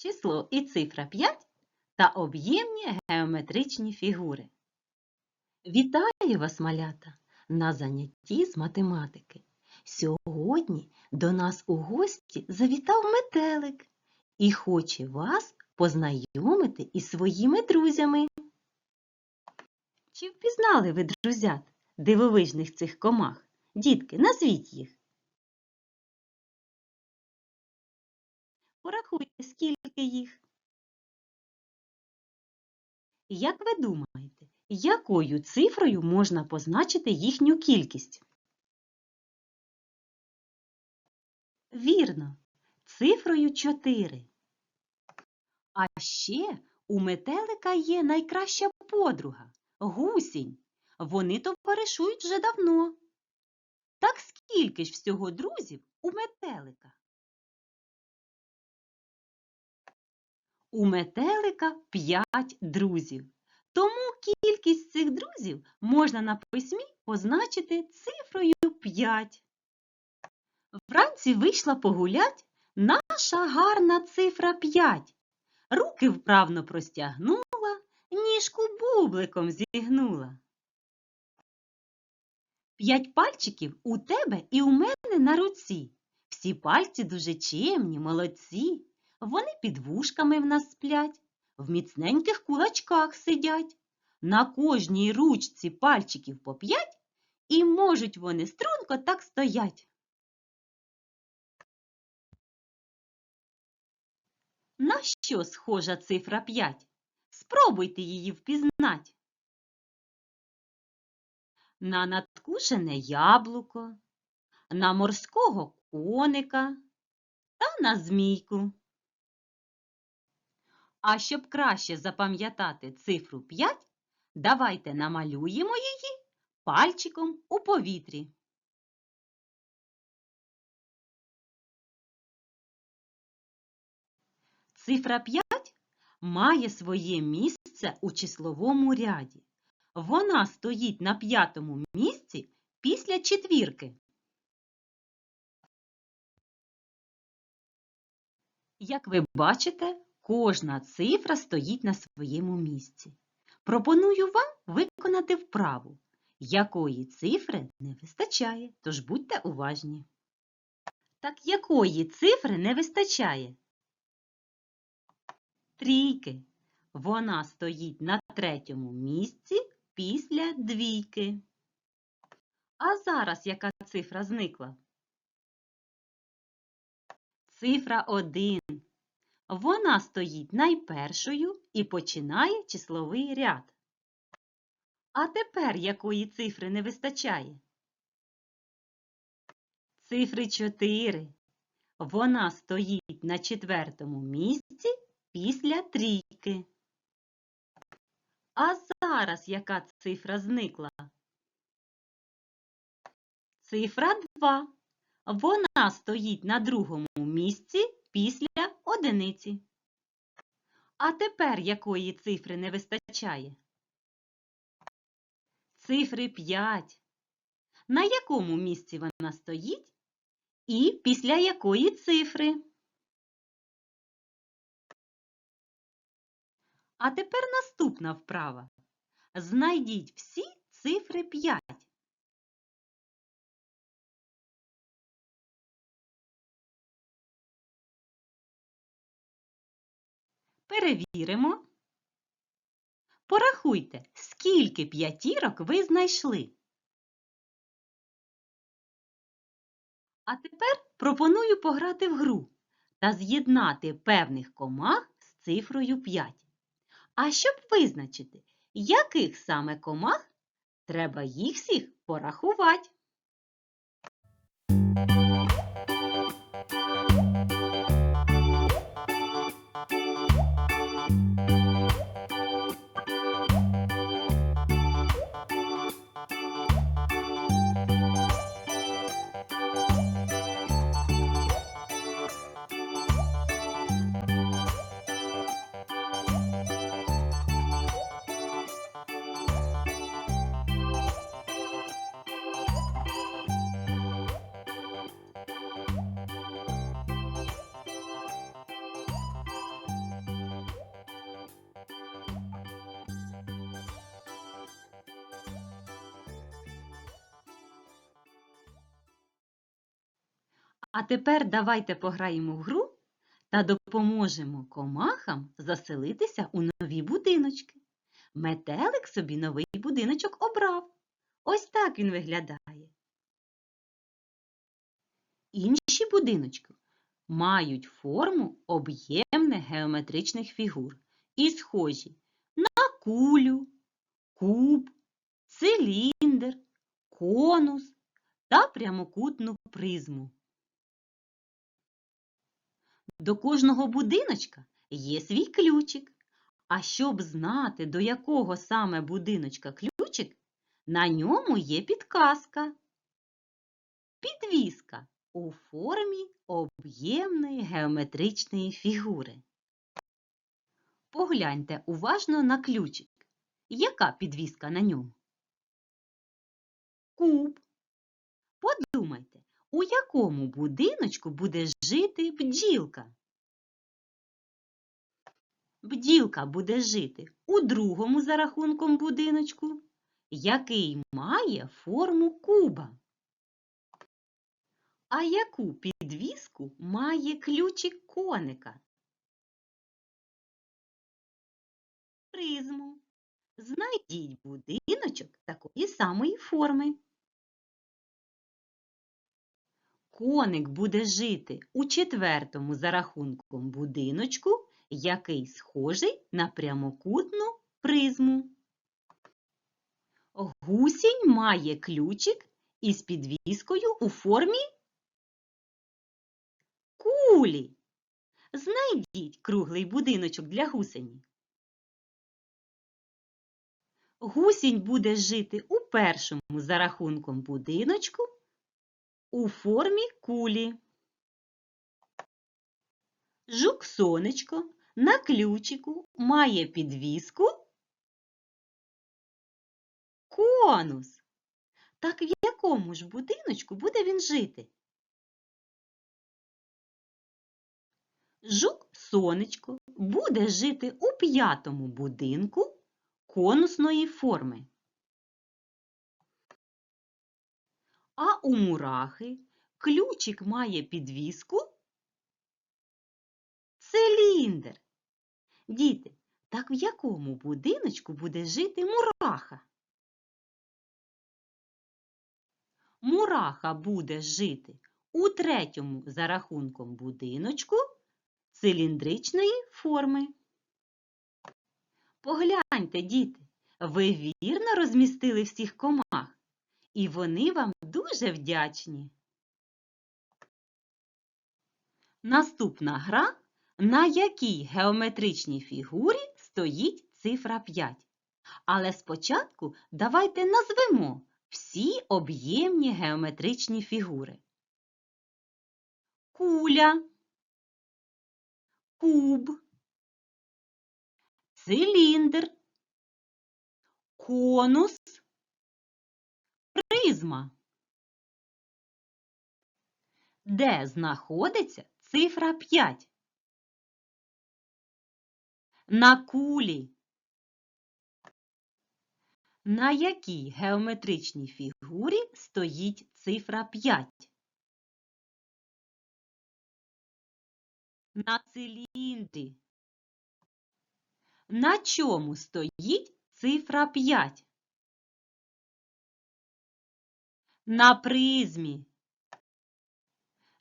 число і цифра 5 та об'ємні геометричні фігури. Вітаю вас, малята, на занятті з математики. Сьогодні до нас у гості завітав метелик і хоче вас познайомити із своїми друзями. Чи впізнали ви друзят дивовижних цих комах? Дітки, назвіть їх. Порахуйте, скільки їх. Як ви думаєте, якою цифрою можна позначити їхню кількість? Вірно, цифрою 4. А ще у метелика є найкраща подруга гусінь. Вони товаришують вже давно. Так скільки ж всього друзів у метелика? У метелика 5 друзів. Тому кількість цих друзів можна на письмі позначити цифрою 5. Вранці вийшла погулять наша гарна цифра 5. Руки вправно простягнула, ніжку бубликом зігнула. П'ять пальчиків у тебе і у мене на руці. Всі пальці дуже чемні, молодці. Вони під вушками в нас сплять, в міцненьких кулачках сидять. На кожній ручці пальчиків по п'ять, і можуть вони струнко так стоять. На що схожа цифра 5? Спробуйте її впізнать. На надкушене яблуко, на морського коника та на змійку. А щоб краще запам'ятати цифру 5, давайте намалюємо її пальчиком у повітрі. Цифра 5 має своє місце у числовому ряді. Вона стоїть на п'ятому місці після четвірки. Як ви бачите, кожна цифра стоїть на своєму місці. Пропоную вам виконати вправу, якої цифри не вистачає, тож будьте уважні. Так якої цифри не вистачає? Трійки. Вона стоїть на третьому місці після двійки. А зараз яка цифра зникла? Цифра 1. Вона стоїть найпершою і починає числовий ряд. А тепер якої цифри не вистачає? Цифри 4. Вона стоїть на четвертому місці після трійки. А зараз яка цифра зникла? Цифра 2. Вона стоїть на другому місці після одиниці. А тепер якої цифри не вистачає? Цифри 5. На якому місці вона стоїть? І після якої цифри? А тепер наступна вправа. Знайдіть всі цифри 5. Перевіримо. Порахуйте, скільки п'ятірок ви знайшли. А тепер пропоную пограти в гру та з'єднати певних комах з цифрою 5. А щоб визначити, яких саме комах треба їх всіх порахувати. А тепер давайте пограємо в гру та допоможемо комахам заселитися у нові будиночки. Метелик собі новий будиночок обрав. Ось так він виглядає. Інші будиночки мають форму об'ємних геометричних фігур і схожі на кулю, куб, циліндр, конус та прямокутну призму. До кожного будиночка є свій ключик. А щоб знати, до якого саме будиночка ключик, на ньому є підказка. Підвіска у формі об'ємної геометричної фігури. Погляньте уважно на ключик. Яка підвіска на ньому? Куб. Подумайте, у якому будиночку буде жити бджілка? Бділка буде жити у другому за рахунком будиночку, який має форму куба. А яку підвіску має ключик коника? Призму. Знайдіть будиночок такої самої форми. Коник буде жити у четвертому за рахунком будиночку, який схожий на прямокутну призму. Гусінь має ключик із підвіскою у формі кулі. Знайдіть круглий будиночок для гусені. Гусінь буде жити у першому за рахунком будиночку у формі кулі. Жук-сонечко на ключику має підвіску конус. Так в якому ж будиночку буде він жити? Жук-сонечко буде жити у п'ятому будинку конусної форми. А у мурахи ключик має підвіску циліндр. Діти, так в якому будиночку буде жити мураха? Мураха буде жити у третьому за рахунком будиночку циліндричної форми. Погляньте, діти, ви вірно розмістили всіх комах, і вони вам дуже вдячні. Наступна гра, на якій геометричній фігурі стоїть цифра 5. Але спочатку давайте назвемо всі об'ємні геометричні фігури. Куля, куб, циліндр, конус, призма. Де знаходиться цифра 5? На кулі. На якій геометричній фігурі стоїть цифра 5? На циліндрі. На чому стоїть цифра 5? На призмі.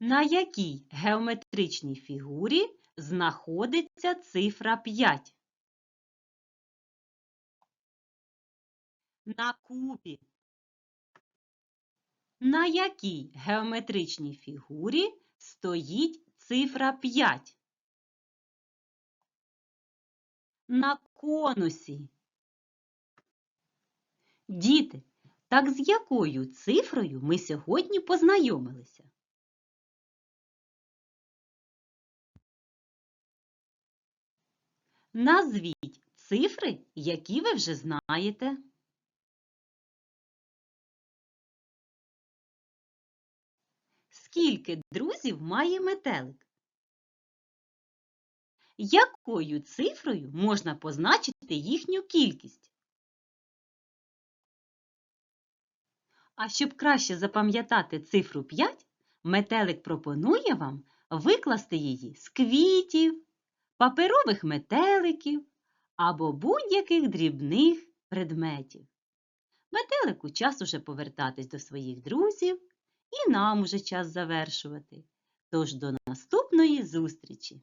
На якій геометричній фігурі знаходиться цифра 5? На кубі. На якій геометричній фігурі стоїть цифра 5? На конусі. Діти, так з якою цифрою ми сьогодні познайомилися? Назвіть цифри, які ви вже знаєте. Скільки друзів має метелик? Якою цифрою можна позначити їхню кількість? А щоб краще запам'ятати цифру 5, Метелик пропонує вам викласти її з квітів, паперових метеликів або будь-яких дрібних предметів. Метелику час уже повертатись до своїх друзів, і нам уже час завершувати. Тож до наступної зустрічі!